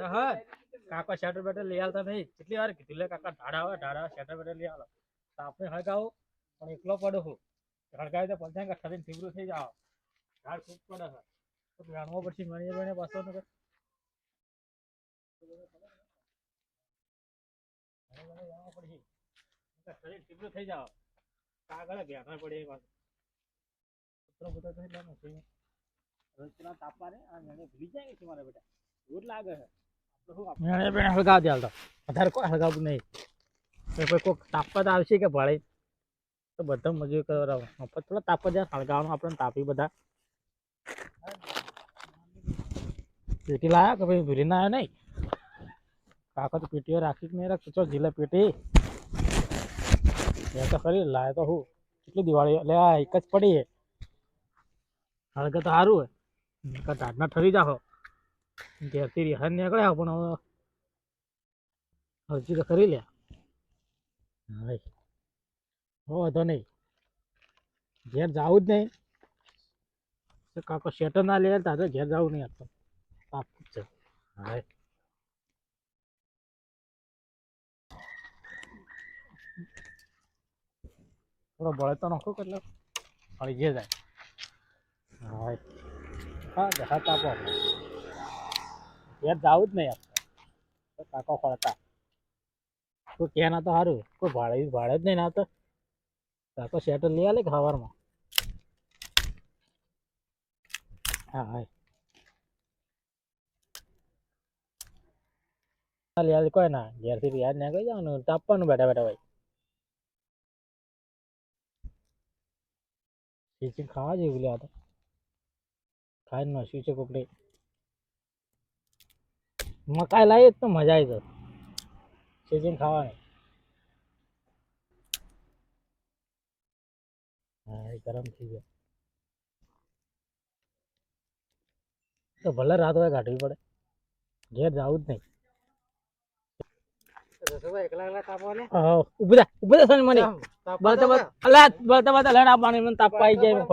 પડે હ? કાકા શેટર બેટર લઈ આવતા નહીં. કેટલી વાર કીધું, લે કાકા ઢાડા હોય ઢાડા શેટર બેટર લઈ આવો આપણે હળગાવો, પણ એકલો પડો હું. હળગાવી તો પંચાંગ ઠરીને ઠીબરું થઈ જાવ ઢાળ ખૂબ પડે છે. તો જાણવો પડશે મણી બને પાછો ને શરીર થઈ પડે એ પાછું. કૂતરો બૂતરો તો એટલે નથી. રસ્તા તાપવા આ ભૂલી જાય છે મારા બેટા. રોજ લાગે છે. મેણે બેને હળગાવ દે હાલ વધારે કોઈ હળગાવવું નહીં. તો કોઈ કોઈક તાપત આવશે કે ભાડે તો બધા મજૂરી કરવા મફત થોડા તાપત જાય, હળગાવવાનું આપણને તાપી બધા. પેટી લાયા કે ભાઈ ભૂલી ના આવ્યા નહીં? કાકો તો પેટીઓ રાખી જ નહીં રાખી ચો જીલે પેટી? એ તો ખરી, લાયા તો હું. કેટલી દિવાળી લે એક જ પડી હળગે તો સારું હોય. ટાઢના ઠરી જાઓ ઘેરથી રિહાન નીકળ્યા પણ હવે અરજી તો કરી લે. હા, વાંધો નહીં. ઘેર જવું જ નહીં. કાકો શેટર ના લે, તારે ઘેર જવું નહીં આપતો. પાપ છે. હા થોડો બળે તો નખો એટલે ફળી જે જાય. હા હા દેખાતા આપો. ઘેર જવું જ નહીં આપણે. કાકો ફળતા કોઈ કે ના તો સારું કોઈ ભાડે ભાડે જ નહીં ના તો કાકો શેટર લઈ આલે કે સવારમાં હા હા, લઈ આલે. કોઈ ના. ઘેરથી યાદ ના જવાનું તાપવાનું બેઠા બેઠા ભાઈ. ખાવા જેવું આ તો. ખાઈને શું છે કોકડે. મકાઈ લાવીએ તો મજા આવી જાય. ચીચી ખાવાની. ગરમ થઈ ગયો. તો ભલે રાત હોય કાઢવી પડે. ઘેર જવું જ નહીં. હા ઊભી ઊભી થા સોની મને. બળતા બળતા અલા બળતા બળતા લેણ આપવાની મને તાપ આવી જાય.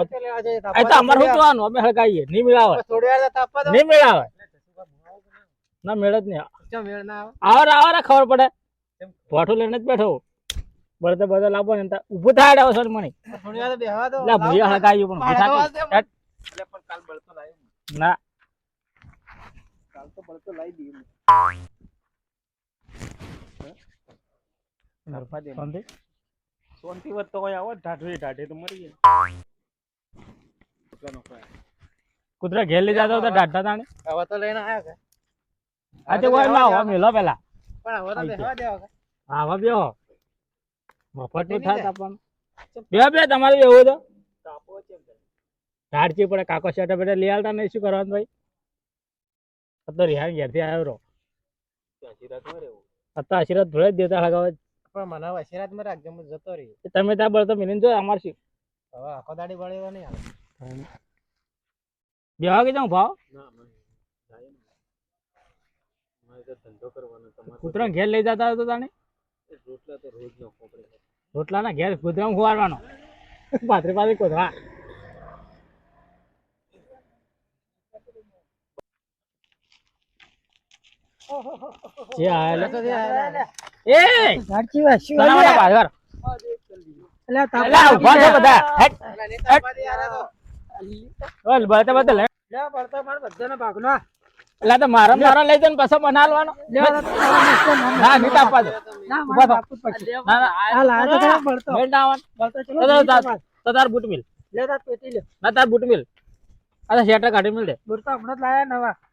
તો અમારે શું અમે હળગાઈએ નહીં મેળાવે. નહીં મેળાવે. ના મેળ જ નહીં. આવરે આવરે ખબર પડે. ભાઠું લઈને જ બેઠો. બળતે બધા લાવો ને તા ઊભું થાય ડાવો સર મને. લા ભૂયા હળગાયું પણ ભૈયા કાલ બળતો લાવ્યો ના. શાંતિ? સોનથી વત તો કોઈ આવો ઢાઢી ઢાઢી તો મરી જાય. કુતરા ઘેર લઈ જતા હતા ઢાઢા તાણે? હવે તો લઈને આવ્યા કે? લાવો મેલો પેલા. પણ હવે બેહો. મફતનું થાય તાપવાનું બે બે તમારે એવું તો. પડે કાકો બેટા લઈ આવતા નહીં શું કરવાનું ભાઈ? આ તો રિહાન ઘેરથી આવ્યો રહો. આ તો આશીર્વાદ ભલે જ દેતા લગાવે. પણ મને આશીર્વાદમાં રાખજો હું જતો રહી તમે ત્યાં બળતો મિલિન જો અમાર શું? હવે આખો દાડી બળેવા નહીં આવે. બેહવા કે જાઉં ભાવ? ધંધો કરવાનો તમારે કૂતરા ઘેર લઈ જતા હતો તાને રોટલા તો રોજ નો ખોપડે રોટલા ના ઘેર કૂતરા ખુવાડવાનો પાથરી પાથરી કોથવા જે આયેલા તો ત્યાં એ! સાચી વાત શું તને મને પાછળ. અલા ઊભા થા બધા. હેટ લે એટલે તો મારા મારા લઈ જઈને પાછો બનાવવાનો ના નહીં તાપવા દે ઊભા થા ના ના બેલ ડાવન તો તાર તાર બૂટ મિલ ના તાર બૂટ મિલ અરે શેટર કાઢી મિલ દે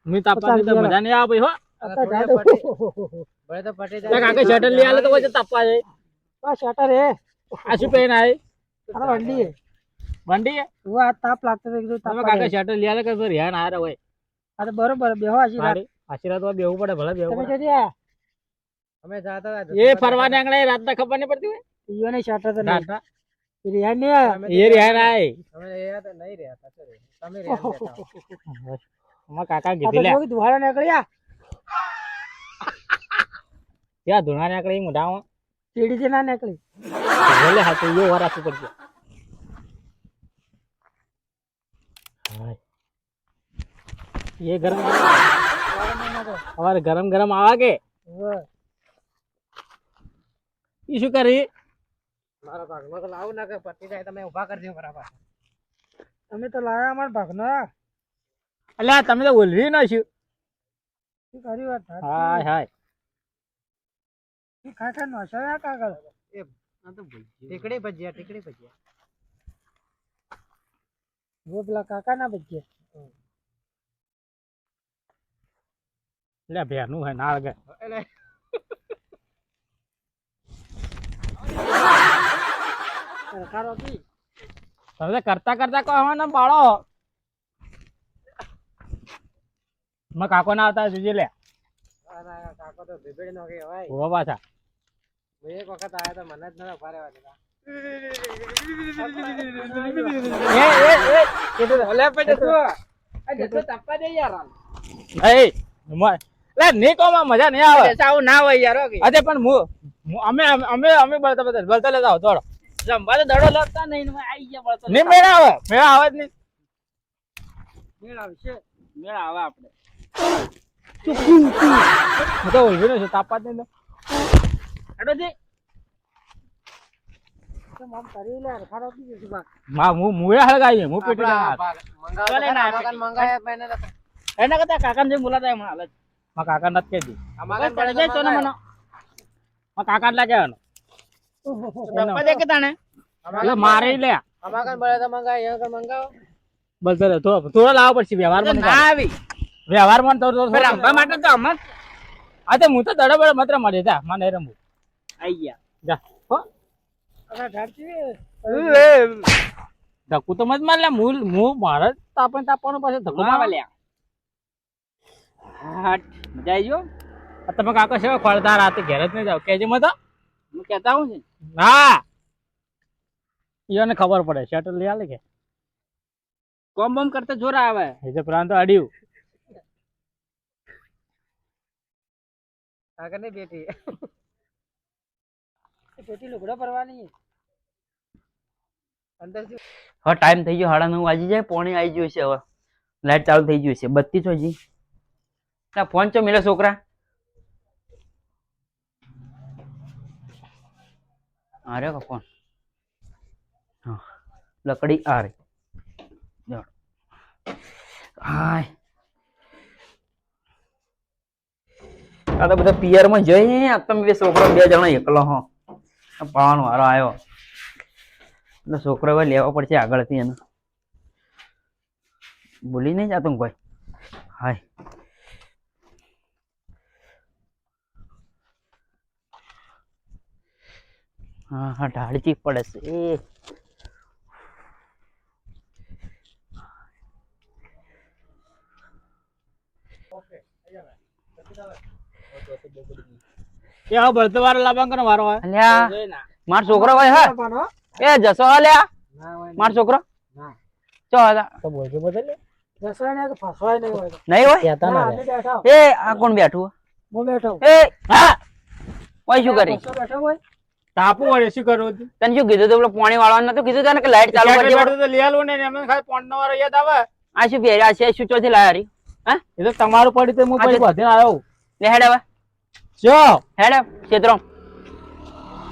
મી તાપવા દે મજા નહીં આવે ભાઈ હો બળે તો પટી ત્યાં કાકે શેટર લઈ આલે તો વચ્ચે તાપવા જાય આ શું પહેરીને આય બંડી હે? તાપ લાગતો તમે કાકે શેટર લઈ આલે કે તો રિહાન આરે તો બરોબર બેહો આશીર્વાદ. આશીર્વાદ બેવું પડે ભલે બેહવું તમે જોજે અમે જાતા હતા એ ફરવા નીકળે રાત ના ખબર નહીં પડતી હોય? ઈયોને શાટર તો નહીં. રિયા ને. એ રિયા આય અમે રહ્યા તો નહીં રહ્યા હતા તમે રહ્યા હતા કાકા ગીધી લે. દુહાડા નીકળ્યા. ત્યાં ધુણા નીકળે મોઢામાં ચીડી ના નીકળી. ભલે હા તો યો વાર રાખવું પડશે. હાય. એ ગરમ गरम गरम ગરમ ગરમ આવા કે? ઓવે. ઈ શું કરી? મારા ભાગનો તો લાવું ના કે પતી જાય તમે ઊભા કરી દો બરાબર. તમે તો લાયા અમારા ભાગનો. અલ્યા તમે તો ઓલવી ન શું? શું કરી વાત? હાય હાય. ખા ખા આ કાગળ? એ આ તો ટીકડી ભજીયા ટીકડી ભજીયા. वो પેલા કાકા ના ભજીયા. એટલે ભેરનું હે નાળ લગે તમે કરતા કરતા કહો ને બાળો. માં કાકો ના આવતા જોજે લે. કાકો તો ભીબડી નો કે ભાઈ ઊભા પાછા. એક વખત આયા તો મને જ નતા ફારેવા દીધા એ એ એ કીધું તો. ઓલે પડે તું આ જતો તપ્પા દે યાર એ મ- લે ની કહો માં મજા નહીં આવે. આવું ના હોય યાર અરે પણ હું અમે અમે અમે બળતા બધા બળતા લેતા આવો દોડો જમવા તો દડો લગતા નહીં ને આઈ ગયા બળતા નહીં મેળા આવે. મેળા આવે જ નહીં. મેળ આવશે. મેળ આવે આપણે તો ઓલવી છું તાપા જ નહીં તો. હેડો જે તો મમ કરી લે ખારો પી જશે બા. માં હું મુએ હળગાવી હું પેટી ના મંગાવે ના મંગાવે મેને એના કરતા કાકા જે બોલાતા હાલત માં અમારે તો ને માં તાણે એટલે મારે ઈ લે અમારે કન પડે તો થોડો થોડો લાવવો પડશે વ્યવહાર ચાલે. આવી વ્યવહારમાં તો થોડો- થોડો- રમવા માટે તો અમત આ તો હું તો દડો બડો માત્ર મળે જા મને રમવું. આઈ ગયા. જા હો. અરે ઢાળતી ધક્કુ તો મત માર લે મૂળ હું મારે જ તાપણ તાપવાનું પાસે ધક્કો મારવા લે હાટ મજા આવી ગયો તમે કાકા છે ફળદાર રાતે ઘેર જ નહીં જાવ કેજે મત હું કહેતા હું છે. હા. એને ખબર પડે શર્ટ લઈ આલે કે? કોમ બોમ કરતા જોર આવે. એ તો પ્રાંત અડ્યું. આગળ નહીં બેઠી. બેટી લુગડો પરવાની. અંદર હવે ટાઈમ થઈ ગયો સાડા નવ વાગી જાય પોણી આવી ગયું છે હવે. લાઈટ ચાલુ થઈ ગયું છે. બત્તી છો હજી ના, ફોન ચો મેલે છોકરા? રહ્યો ફોન? હા, લકડી આ રહી હાય. આ તો બધા પિયરમાં જઈ આ તમે બે છોકરા બે જણા એકલો, હો. પાવાનો વારો આવ્યો એટલે છોકરો હવે લેવા પડશે આગળથી એનો. ભૂલી નહીં જાતું કોઈ? હાય. હા હા ઢાળચી પડે છે. એ. હવે બળતો વારો અલ્યા માર છોકરો ભાઈ હા? એ જસો અલ્યા? ના માર છોકરો? ચો હતા તો બોલજો બદલે દસવાય ને કે ફસવાય નહીં હોય નહીં હોય? કહેતા ના ના અમે બેઠા એ આ કોણ બેઠું હું? બેઠો એ હા. ઓય શું કરી? બેઠો હોય? તાપુ વળે શું કરવું તને શું કીધું તું પેલો પાણી વાળવાનું નતું કીધું તને કે લાઈટ ચાલુ કરી બેઠું તો લઈ આલું ને એમને ખાલી પોંડ નો વાળો યાદ આવે? આ શું પહેર્યા છે? શું ચોથી લાયારી હા? એ તો તમારું પડી તો હું પછી તો- આવ્યો લે હેડ હવે. જો. હેડ ક્ષેત્રો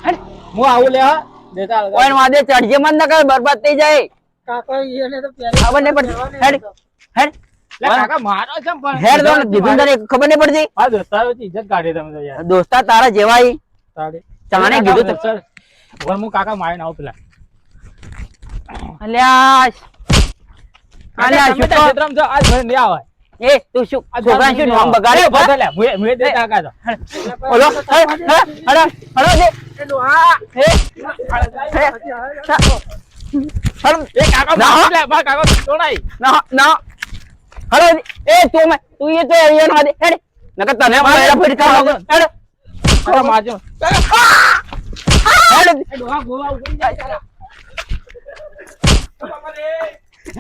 હેડ. હું આવું લે હા? દેતા. ઓય વાદે ચડજે મન ન કર બરબાદ થઈ જાય. કાકા એને તો પહેલા ખબર નહીં પડતી. હેડ. હેડ. લે કાકા મારો છે પણ. હેડ દો ને કીધું તને ખબર નહીં પડતી? આ દોસ્તારોથી ઇજ્જત કાઢી તમે તો યાર. દોસ્તા તારા જેવા ચાણે કીધું. સર વરમુ કાકા મારીને આવું પેલા. અલ્યા અલ્યા શું તો તો? ક્ષેત્રમાં જો આજ ભરે આવે એ તું શું છોકરા શું નામ એ બગાડે બધે મુએ મુએ દે કાકા તો ઓલો હડા હડા હડો હડો દે હે. હે એ કાકા ના, બા કાકા તોડાઈ ના ના હડો એ તું મે તું એ તો એરિયા ના દે હેડ નકર તને મારા ફટકા હેડ.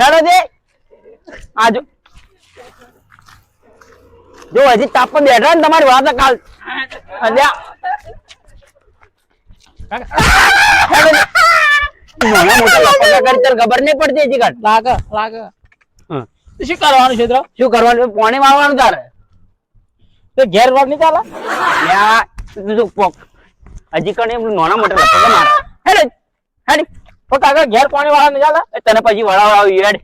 હેડ દે. આજો. જો હજી તાપ પર બેઠા ને તમારી વાત કાલ. ખબર નહીં પડતી હજી કાઢ લાગ લાગ. હમ. શું કરવાનું છે શું કરવાનું? પાણી મારવાનું તારે? તો ઘેર રોડ નહીં ચાલે? શું પોક હજી કણે નાના મોટા લપકે મારા. હેડે હેડે. ઓ કાકા ઘેર પાણી વાળા ને ચાલે તને પછી વળાવ આવી હેડ.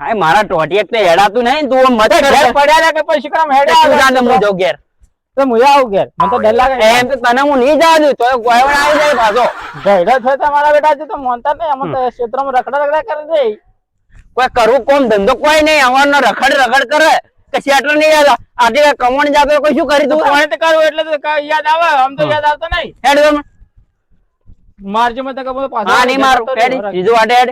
હાય મારા ટોટી એક હેડાતું નહીં. તું મત ઘેર પડ્યા કે પછી કામ હેડે તું જા ને હું જાઉં ઘેર. તો હું આવું ઘેર. મને તો ડર લાગે. એમ તો તને હું નહીં જવા દઉં તો ગોયવણ આવી જાય પાછો. ગયડો થયો તો મારા બેટા હજુ તો મોનતા નહીં. અમે તો ક્ષેત્રમાં રખડા રખડા કરી દે. કોઈ કરું કોમ ધંધો કોઈ નહીં. અમારનો રખડ રખડ કરે. કે શેટર નહીં યાદ આજે કમણ જાતો કોઈ શું કરી દઉં? તું તો કરું એટલે તો યાદ આવે? આમ તો યાદ આવતો નહીં. હેડ મારજો મેં તો કબો પાછો હા નહીં મારું. હેડ. બીજો આડે હેડ.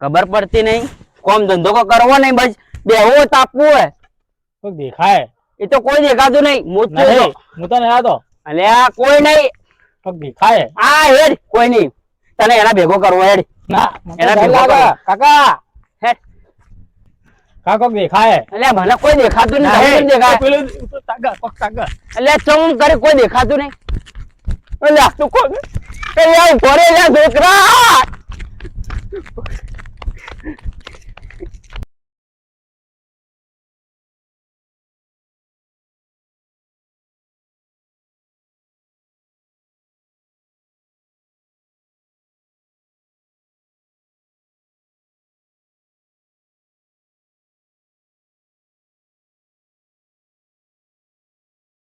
ખબર પડતી નહીં. કોમ ધંધો કો કરવો નહીં બસ બેહો તાપવું હે કોઈ દેખાય. એ તો કોઈ દેખાતું નહીં. મૂર્તિ નહીં. હું તો નહીં આવતો અલ્યા કોઈ નહીં. કોઈ દેખાય. આ હેડ. કોઈ નહીં. તને એના ભેગો કરવો હેડ. ના એના ભેગો કાકા દેખાય? એટલે મને કોઈ દેખાતું નહીં દેખાય? પેલું તો તાગા, કોક તાગા. અલ્યા ચમ કરે કોઈ દેખાતું નહીં? અલ્યા તું કોણ એ યાર ઘરે લ્યા છોકરા!